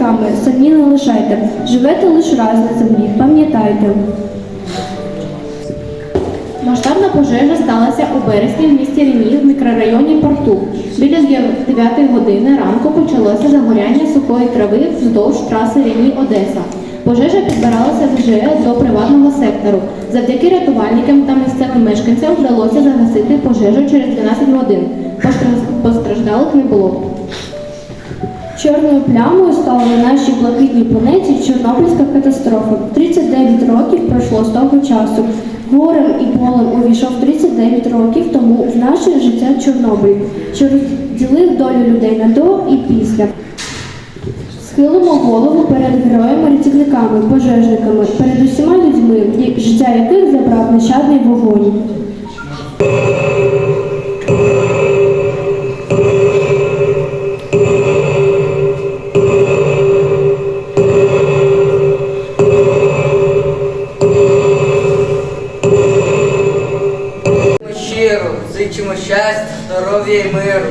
Дітей самі не лишайте. Живете лише раз на землі, пам'ятайте. Масштабна пожежа сталася у березні в місті Рені в мікрорайоні Порту. Біля 9 години ранку почалося загоряння сухої трави вздовж траси Рені Одеса. Пожежа підбиралася з ЖЕ до приватного сектору. Завдяки рятувальникам та місцевим мешканцям вдалося загасити пожежу через 12 годин. Постраждалих не було. Чорною плямою стала на нашій блакитній планеті Чорнобильська катастрофа. 39 років пройшло з того часу. Горем і болем увійшов 39 років тому в наше життя Чорнобиль, що розділив долю людей на до і після. Схилимо голову перед героями-рятівниками, пожежниками, перед усіма людьми, життя яких забрав нещадний вогонь. Щиро зичимо щастя, здоров'я і миру.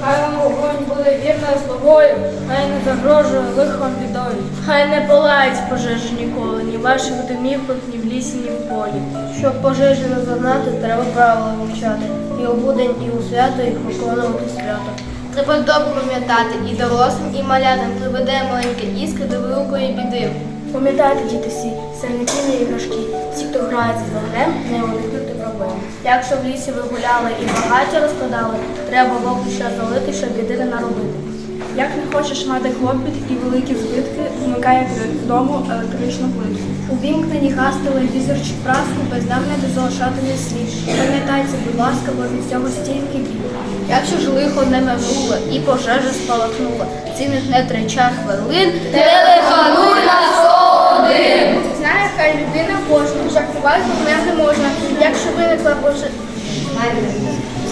Хай вам вогонь буде вірною слугою, хай не загрожує лихом бідою. Хай не палають пожежі ніколи, ні в ваших домівках, ні в лісі, ні в полі. Щоб пожежі не зазнати, треба правила вивчати. І у будень, і у свято їх виконувати свято. Треба добре пам'ятати і дорослим, і малятам приведе маленьке іскри до великої біди. Пам'ятайте, діти всі, сірники не іграшки. Ті, хто грається з вогнем, не уникнути проблем. Якщо в лісі ви гуляли і багаття розкладали, треба вогню ще залити, щоб біди не наробити. Як не хочеш мати клопіт і великі збитки, вмикай з дому електричну плитку. Увімкнені газ, телевізор чи праску без нам не залишати не слід. Пам'ятайте, будь ласка, бо від цього стільки бід. Якщо ж лихо не минуло і пожежа спалахнула, цінних не трича хвилин, телефонуй на 101! Знає, хай людина кожна, жартувати вогнем не можна. Якщо виникла пожежа.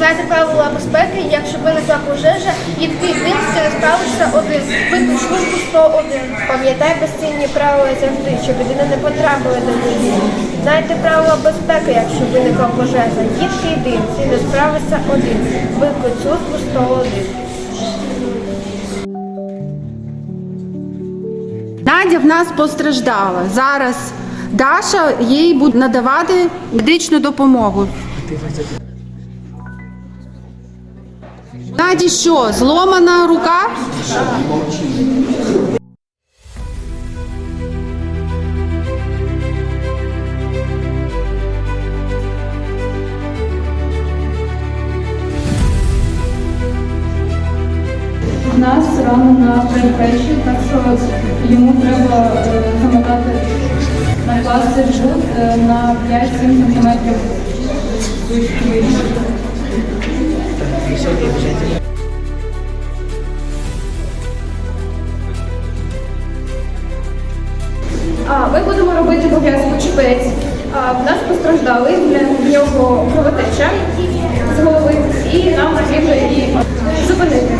Знайте правила безпеки, якщо виникла пожежа, і ти не справишся один. Виклик службу 101. Пам'ятай безцінні правила завжди, щоб людина не потрапила до води. Знайте правила безпеки, якщо виникла пожежа. Їдкий дим, ти не справишся один. Виклик службу 101. Надя в нас постраждала. Зараз Даша їй буде надавати медичну допомогу. Наді що, зломана рука? Нас рано на передплечі, так що йому треба е, замотати накласти жгут е, на 5-7 сантиметрів А, в нас постраждали, для нього кровотеча з голови, і нам потрібно її зупинити.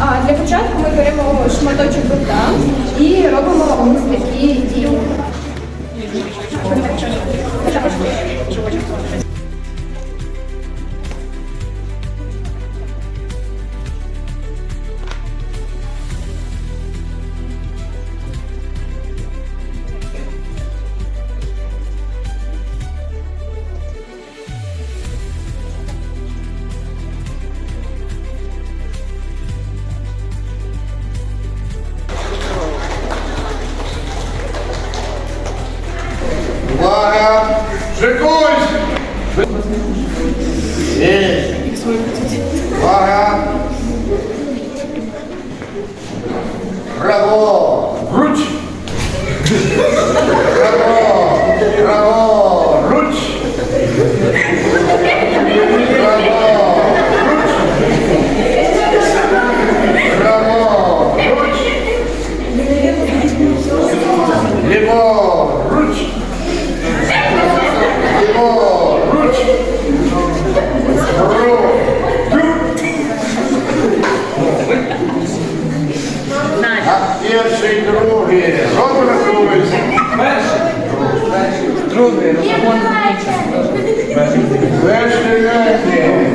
А, для початку ми беремо шматочок бинта і робимо ось такі дії. Ліво! Руч! Ліво! Руч! Руч! А перший, другий. Рот рахується. Перший. Другий. Перший, перший. Перший.